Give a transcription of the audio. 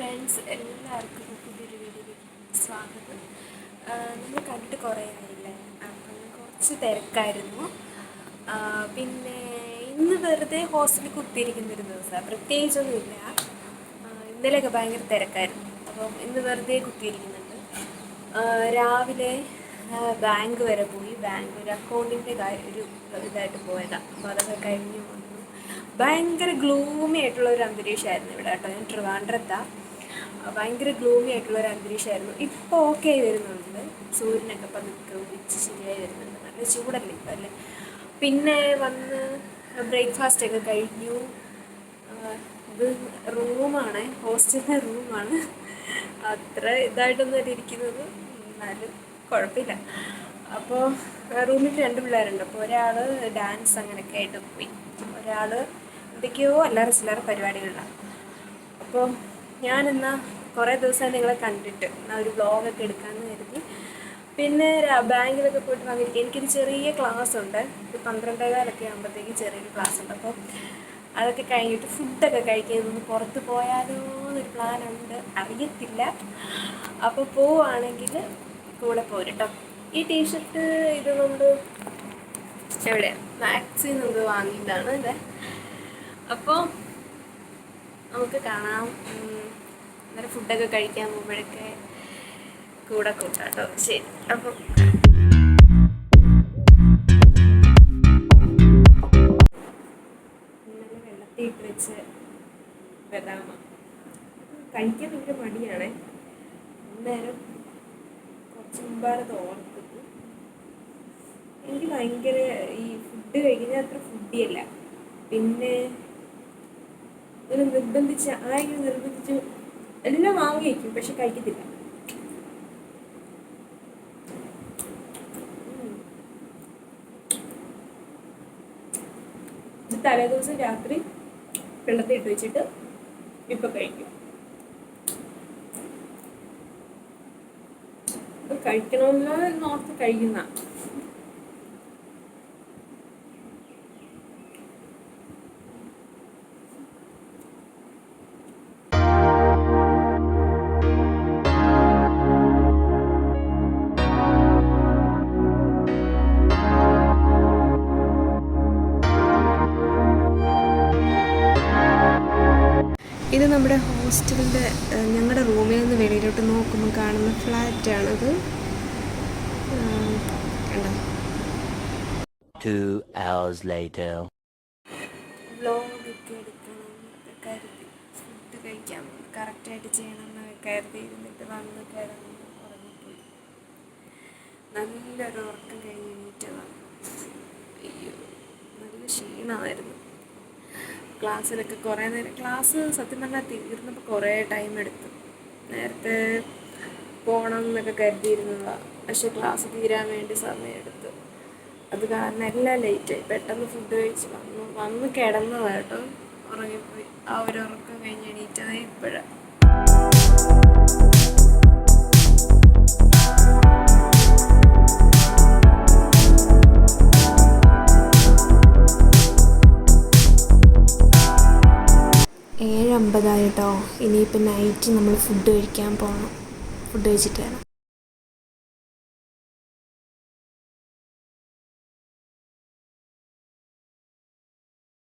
Friends എല്ലാവർക്കും പുതിയൊരു വീഡിയോയിലേക്ക് സ്വാഗതം. നമ്മൾ കണ്ടിട്ട് കുറേ ആയില്ലേ? അപ്പം കുറച്ച് തിരക്കായിരുന്നു. പിന്നെ ഇന്ന് വെറുതെ ഹോസ്റ്റലിൽ കുത്തിയിരിക്കുന്ന ഒരു ദിവസമാണ്. പ്രത്യേകിച്ചൊന്നുമില്ല ഇന്നലെയൊക്കെ ഭയങ്കര തിരക്കായിരുന്നു. അപ്പം ഇന്ന് വെറുതെ കുത്തിയിരിക്കുന്നുണ്ട്. രാവിലെ ബാങ്ക് വരെ പോയി. ബാങ്ക് ഒരു അക്കൗണ്ടിന്റെ കാര്യം ഒരു ഇതായിട്ട് പോയതാണ് അപ്പോൾ അതൊക്കെ കഴിഞ്ഞു ഭയങ്കര ഗ്ലൂമി ആയിട്ടുള്ള ഒരു അന്തരീക്ഷമായിരുന്നു ഇവിടെ കേട്ടോ. ഞാൻ ട്രിവാൻഡ്രത്താണ് ഭയങ്കര ഗ്ലൂമി ആയിട്ടുള്ള ഒരു അന്തരീക്ഷമായിരുന്നു ഇപ്പോൾ ഓക്കെ ആയി വരുന്നുണ്ട്. സൂര്യനൊക്കെ നിൽക്കുക ഉദിച്ച് ശരിയായി വരുന്നുണ്ട്. നല്ല ചൂടല്ലേ ഇപ്പം അല്ലേ? പിന്നെ വന്ന് ബ്രേക്ക്ഫാസ്റ്റ് ഒക്കെ കഴിഞ്ഞു. ഇത് റൂമാണ് ഹോസ്റ്റലിലെ റൂമാണ് അത്ര ഇതായിട്ടൊന്നും ഇരിക്കുന്നത്. എന്നാലും കുഴപ്പമില്ല. അപ്പോൾ റൂമിൽ രണ്ട് പിള്ളേരുണ്ട്. അപ്പോൾ ഒരാൾ ഡാൻസ് അങ്ങനെയൊക്കെ ആയിട്ട് പോയി. ഒരാൾ എന്തൊക്കെയോ അല്ലാതെ ചില്ലറ പരിപാടികളിലാണ് അപ്പോൾ ഞാനെന്നാ കുറേ ദിവസമായി നിങ്ങളെ കണ്ടിട്ട് ഒരു വ്ളോഗൊക്കെ എടുക്കാമെന്ന് കരുതി. പിന്നെ ബാങ്കിലൊക്കെ പോയിട്ട് വന്നിരിക്കും എനിക്കൊരു ചെറിയ ക്ലാസ് ഉണ്ട്. ഒരു പന്ത്രണ്ടേകാലൊക്കെ ആകുമ്പോഴത്തേക്ക് ചെറിയൊരു ക്ലാസ് ഉണ്ട്. അപ്പോൾ അതൊക്കെ കഴിഞ്ഞിട്ട് ഫുഡൊക്കെ കഴിക്കുന്നൊന്ന് പുറത്ത് പോയാലോ എന്നൊരു പ്ലാൻ ഉണ്ട്. അറിയത്തില്ല. അപ്പോൾ പോവുകയാണെങ്കിൽ കൂടെ പോരട്ടോ ഈ ടീഷർട്ട് ഇത് കൊണ്ട് എവിടെ മാക്സിൽ നിന്ന് വാങ്ങിയതാണ് ഇത് അപ്പോൾ നമുക്ക് കാണാം. അന്നേരം ഫുഡൊക്കെ കഴിക്കാൻ പോകുമ്പോഴൊക്കെ കൂടെ കൂട്ടാം കേട്ടോ ശരി അപ്പം കഴിക്കാൻ ഭയങ്കര മടിയാണ്. അന്നേരം കുറച്ച് മുമ്പാണ് തോർത്തത് എനിക്ക് ഭയങ്കര ഈ ഫുഡ് കഴിക്കുന്നത് അത്ര ഫുഡിയല്ല പിന്നെ ഒരു നിർബന്ധിച്ച് ആരെങ്കിലും നിർബന്ധിച്ച് എല്ലാം വാങ്ങി വയ്ക്കും പക്ഷെ കഴിക്കത്തില്ല. തലേ തലേദിവസം രാത്രി വെള്ളത്തിൽ ഇട്ട് വെച്ചിട്ട് ഇപ്പൊ കഴിക്കും. കഴിക്കണമെന്ന് നോർത്ത് കഴിക്കുന്ന ഇത് നമ്മുടെ ഹോസ്റ്റലിന്റെ ഞങ്ങളുടെ റൂമിൽ നിന്ന് വെളിയിലോട്ട് നോക്കുമ്പോൾ കാണുന്ന ഫ്ലാറ്റാണത്. കണ്ടോ? Two hours later. വ്ലോഗൊക്കെ എടുക്കണം എന്നൊക്കെ കരുതി. ഫുഡ് കഴിക്കാൻ കറക്റ്റായിട്ട് ചെയ്യണം എന്നൊക്കെ കരുതി ഇരുന്നിട്ട് വന്ന് കിടന്ന് ഉറങ്ങിപ്പോയി. നല്ലൊരു ഉറക്കം കഴിഞ്ഞിട്ട് വന്നു അയ്യോ നല്ല ക്ഷീണമായിരുന്നു. ക്ലാസ്സിലൊക്കെ കുറേ നേരം ക്ലാസ് സത്യം പറഞ്ഞാൽ തീർന്നപ്പോൾ കുറേ ടൈം എടുത്തു. നേരത്തെ പോകണം എന്നൊക്കെ കരുതിയിരുന്നതാണ് പക്ഷെ ക്ലാസ് തീരാൻ വേണ്ടി സമയം എടുത്തു. അത് കാരണം എല്ലാം ലേറ്റായി പെട്ടെന്ന് ഫുഡ് കഴിച്ച് വന്നു. വന്ന് കിടന്നതാണ് കേട്ടോ. ഉറങ്ങിപ്പോയി. ആ ഒരു ഉറക്കം കഴിഞ്ഞ് എണീറ്റത് ഇപ്പോഴാണ് അമ്പതായിട്ടോ? ഇനിയിപ്പോൾ നൈറ്റ് നമ്മൾ ഫുഡ് കഴിക്കാൻ പോകണം ഫുഡ് കഴിച്ചിട്ട് വരാം.